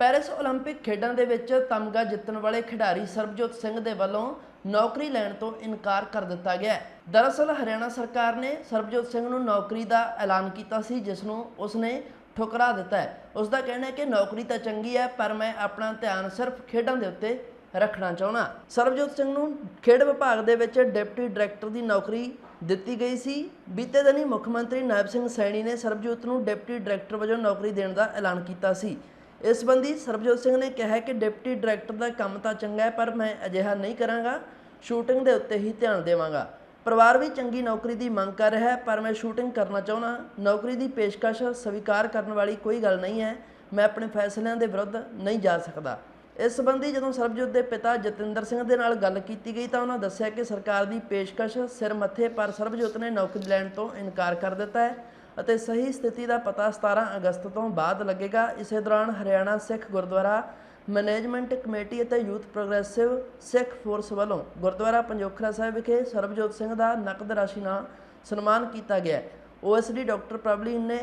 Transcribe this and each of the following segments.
Paris 올림픽 ਖੇਡਾਂ ਦੇ ਵਿੱਚ ਤਮਗਾ ਜਿੱਤਣ ਵਾਲੇ ਖਿਡਾਰੀ ਸਰਬਜੋਤ ਸਿੰਘ ਦੇ ਵੱਲੋਂ ਨੌਕਰੀ ਲੈਣ ਤੋਂ ਇਨਕਾਰ ਕਰ ਦਿੱਤਾ ਗਿਆ ਹੈ ਦਰਅਸਲ ਹਰਿਆਣਾ ਸਰਕਾਰ ਨੇ ਸਰਬਜੋਤ ਸਿੰਘ ਨੂੰ ਨੌਕਰੀ ਦਾ ਐਲਾਨ ਕੀਤਾ ਸੀ ਜਿਸ ਨੂੰ ਉਸਨੇ ਠੁਕਰਾ ਦਿੱਤਾ ਹੈ ਉਸ ਦਾ ਕਹਿਣਾ ਹੈ ਕਿ ਨੌਕਰੀ ਤਾਂ ਚੰਗੀ ਹੈ ਪਰ ਮੈਂ ਆਪਣਾ ਧਿਆਨ ਸਿਰਫ ਖੇਡਾਂ ਦੇ ਉੱਤੇ ਰੱਖਣਾ ਚਾਹੁੰਦਾ ਸਰਬਜੋਤ ਸਿੰਘ ਨੂੰ ਖੇਡ ਵਿਭਾਗ ਦੇ ਵਿੱਚ ਡਿਪਟੀ ਡਾਇਰੈਕਟਰ ਦੀ ਨੌਕਰੀ ਦਿੱਤੀ ਗਈ ਸੀ ਬੀਤੇ ਦਿਨੀ ਮੁੱਖ ਮੰਤਰੀ ਨਾਇਬ ਸਿੰਘ ਸੈਣੀ ਨੇ ਸਰਬਜੋਤ ਨੂੰ ਡਿਪਟੀ ਡਾਇਰੈਕਟਰ ਵਜੋਂ ਨੌਕਰੀ ਦੇਣ ਦਾ ਐਲਾਨ ਕੀਤਾ ਸੀ ਇਸ ਸੰਬੰਧੀ ਸਰਬਜੋਤ ਸਿੰਘ ਨੇ ਕਿਹਾ ਕਿ ਡਿਪਟੀ ਡਾਇਰੈਕਟਰ ਦਾ ਕੰਮ ਤਾਂ ਚੰਗਾ ਹੈ, ਪਰ ਮੈਂ ਅਜਿਹਾ ਨਹੀਂ ਕਰਾਂਗਾ। ਸ਼ੂਟਿੰਗ ਦੇ ਉੱਤੇ ਹੀ ਧਿਆਨ ਦੇਵਾਂਗਾ। ਪਰਿਵਾਰ ਵੀ ਚੰਗੀ ਨੌਕਰੀ ਦੀ ਮੰਗ ਕਰ ਰਿਹਾ ਹੈ, ਪਰ ਮੈਂ ਸ਼ੂਟਿੰਗ ਕਰਨਾ ਚਾਹੁੰਦਾ ਨੌਕਰੀ ਦੀ ਪੇਸ਼ਕਸ਼ ਸਵੀਕਾਰ ਕਰਨ ਵਾਲੀ ਕੋਈ ਗੱਲ ਨਹੀਂ ਹੈ। ਮੈਂ ਆਪਣੇ ਫੈਸਲਿਆਂ ਦੇ ਵਿਰੁੱਧ ਨਹੀਂ ਜਾ ਸਕਦਾ। ਇਸ ਸੰਬੰਧੀ ਜਦੋਂ ਸਰਬਜੋਤ ਦੇ ਪਿਤਾ ਜਤਿੰਦਰ ਸਿੰਘ ਦੇ ਨਾਲ ਗੱਲ ਕੀਤੀ ਗਈ ਤਾਂ ਉਹਨਾਂ ਦੱਸਿਆ ਕਿ ਸਰਕਾਰ ਦੀ ਪੇਸ਼ਕਸ਼ ਸਿਰ ਮੱਥੇ, ਪਰ ਸਰਬਜੋਤ ਨੇ ਨੌਕਰੀ ਲੈਣ ਤੋਂ ਇਨਕਾਰ ਕਰ ਦਿੱਤਾ ਹੈ। ਅਤੇ ਸਹੀ ਸਥਿਤੀ ਦਾ ਪਤਾ 17 ਅਗਸਤ ਤੋਂ ਬਾਅਦ ਲੱਗੇਗਾ। ਇਸੇ ਦੌਰਾਨ ਹਰਿਆਣਾ ਸਿੱਖ ਗੁਰਦੁਆਰਾ, ਮੈਨੇਜਮੈਂਟ ਕਮੇਟੀ ਅਤੇ ਯੂਥ ਪ੍ਰੋਗਰੈਸਿਵ ਸਿੱਖ ਫੋਰਸ ਵੱਲੋਂ ਗੁਰਦੁਆਰਾ ਪੰਜੋਖਰਾ ਸਾਹਿਬ ਵਿਖੇ ਸਰਬਜੋਤ ਸਿੰਘ ਦਾ ਨਕਦ ਰਾਸ਼ੀ ਨਾਲ ਸਨਮਾਨ ਕੀਤਾ ਗਿਆ ਓਐਸਡੀ ਡਾਕਟਰ ਪ੍ਰਬਲੀਨ ਨੇ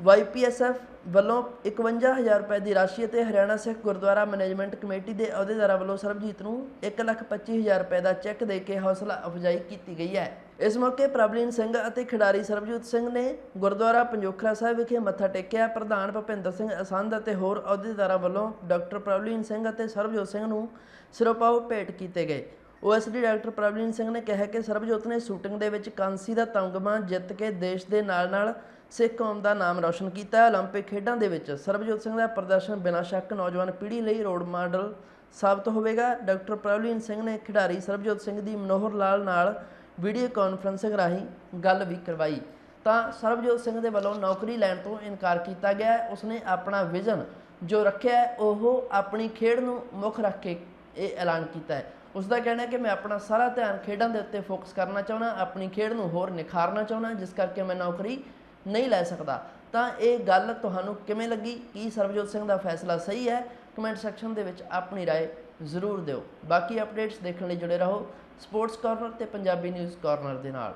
ਵਾਈਪੀਐਸਐਫ ਵੱਲੋਂ 51000 ਰੁਪਏ ਦੀ ਰਾਸ਼ੀ ਅਤੇ ਹਰਿਆਣਾ ਸਿੱਖ ਗੁਰਦੁਆਰਾ ਮੈਨੇਜਮੈਂਟ ਕਮੇਟੀ ਦੇ ਅਹੁਦੇਦਾਰਾਂ ਵੱਲੋਂ ਸਰਬਜੀਤ ਨੂੰ 125000 ਰੁਪਏ ਦਾ ਚੈੱਕ ਦੇ ਕੇ ਹੌਸਲਾ ਅਫਜ਼ਾਈ ਕੀਤੀ ਗਈ ਹੈ। ਇਸ ਮੌਕੇ ਪ੍ਰਬਲੀਨ ਸਿੰਘ ਅਤੇ ਖਿਡਾਰੀ ਸਰਬਜੀਤ ਸਿੰਘ ਨੇ ਗੁਰਦੁਆਰਾ ਪੰਜੋਖਰਾ ਸਾਹਿਬ ਵਿਖੇ ਮੱਥਾ ਟੇਕਿਆ। ਪ੍ਰਧਾਨ ਭੁਪਿੰਦਰ ਸਿੰਘ ਅਸੰਧ ਅਤੇ ਹੋਰ ਅਹੁਦੇਦਾਰਾਂ ਵੱਲੋਂ ਡਾਕਟਰ ਪ੍ਰਬਲੀਨ ਸਿੰਘ ਅਤੇ ਸਰਬਜੋਤ ਸਿੰਘ ਨੂੰ ਸਿਰੋਪਾਓ ਭੇਟ ਕੀਤੇ ਗਏ। ਓਐਸਡੀ ਡਾਕਟਰ ਪ੍ਰਬਲੀਨ ਸਿੰਘ ਨੇ ਕਿਹਾ ਕਿ ਸਰਬਜੋਤ ਨੇ ਸ਼ੂਟਿੰਗ ਦੇ ਵਿੱਚ ਕਾਂਸੀ ਦਾ ਤਮਗਾ ਜਿੱਤ ਕੇ ਦੇਸ਼ ਦੇ ਨਾਲ-ਨਾਲ ਸਿੱਖ ਕੌਮ ਦਾ ਨਾਮ ਰੌਸ਼ਨ ਕੀਤਾ ਹੈ 올림픽 ਖੇਡਾਂ ਦੇ ਵਿੱਚ ਸਰਬਜੋਤ ਸਿੰਘ ਦਾ ਪ੍ਰਦਰਸ਼ਨ ਬਿਨਾਂ ਸ਼ੱਕ ਨੌਜਵਾਨ ਪੀੜ੍ਹੀ ਲਈ ਰੋਲ ਮਾਡਲ ਸਾਬਤ ਹੋਵੇਗਾ ਡਾਕਟਰ ਪ੍ਰਭਲੀਨ ਸਿੰਘ ਨੇ ਖਿਡਾਰੀ ਸਰਬਜੋਤ ਸਿੰਘ ਦੀ ਮਨੋਹਰ ਲਾਲ ਨਾਲ ਵੀਡੀਓ ਕਾਨਫਰੰਸਿੰਗ ਰਾਹੀਂ ਗੱਲ ਵੀ ਕਰਵਾਈ ਤਾਂ ਸਰਬਜੋਤ ਸਿੰਘ ਦੇ ਵੱਲੋਂ ਨੌਕਰੀ ਲੈਣ ਤੋਂ ਇਨਕਾਰ ਕੀਤਾ ਗਿਆ ਹੈ ਉਸਨੇ ਆਪਣਾ ਵਿਜ਼ਨ ਜੋ ਰੱਖਿਆ ਹੈ ਉਹ ਆਪਣੀ ਖੇਡ ਨੂੰ ਮੁੱਖ ਰੱਖ ਕੇ ਇਹ ਐਲਾਨ ਕੀਤਾ ਹੈ ਉਸ ਦਾ ਕਹਿਣਾ ਹੈ ਕਿ ਮੈਂ ਆਪਣਾ ਸਾਰਾ ਧਿਆਨ ਖੇਡਾਂ ਦੇ ਉੱਤੇ ਫੋਕਸ ਕਰਨਾ ਚਾਹੁੰਦਾ ਆਪਣੀ ਖੇਡ ਨੂੰ ਹੋਰ ਨਿਖਾਰਨਾ ਚਾਹੁੰਦਾ ਜਿਸ ਕਰਕੇ ਮੈਂ ਨੌਕਰੀ ਨਹੀਂ ਲੈ ਸਕਦਾ ਤਾਂ ਇਹ ਗੱਲ ਤੁਹਾਨੂੰ ਕਿਵੇਂ ਲੱਗੀ ਕੀ ਸਰਬਜੋਤ ਸਿੰਘ ਦਾ ਫੈਸਲਾ ਸਹੀ ਹੈ ਕਮੈਂਟ ਸੈਕਸ਼ਨ ਦੇ ਵਿੱਚ ਆਪਣੀ رائے ਜ਼ਰੂਰ ਦਿਓ ਬਾਕੀ ਅਪਡੇਟਸ ਦੇਖਣ ਲਈ ਜੁੜੇ ਰਹੋ ਸਪੋਰਟਸ ਕਾਰਨਰ ਤੇ ਪੰਜਾਬੀ ਨਿਊਜ਼ ਕਾਰਨਰ ਦੇ ਨਾਲ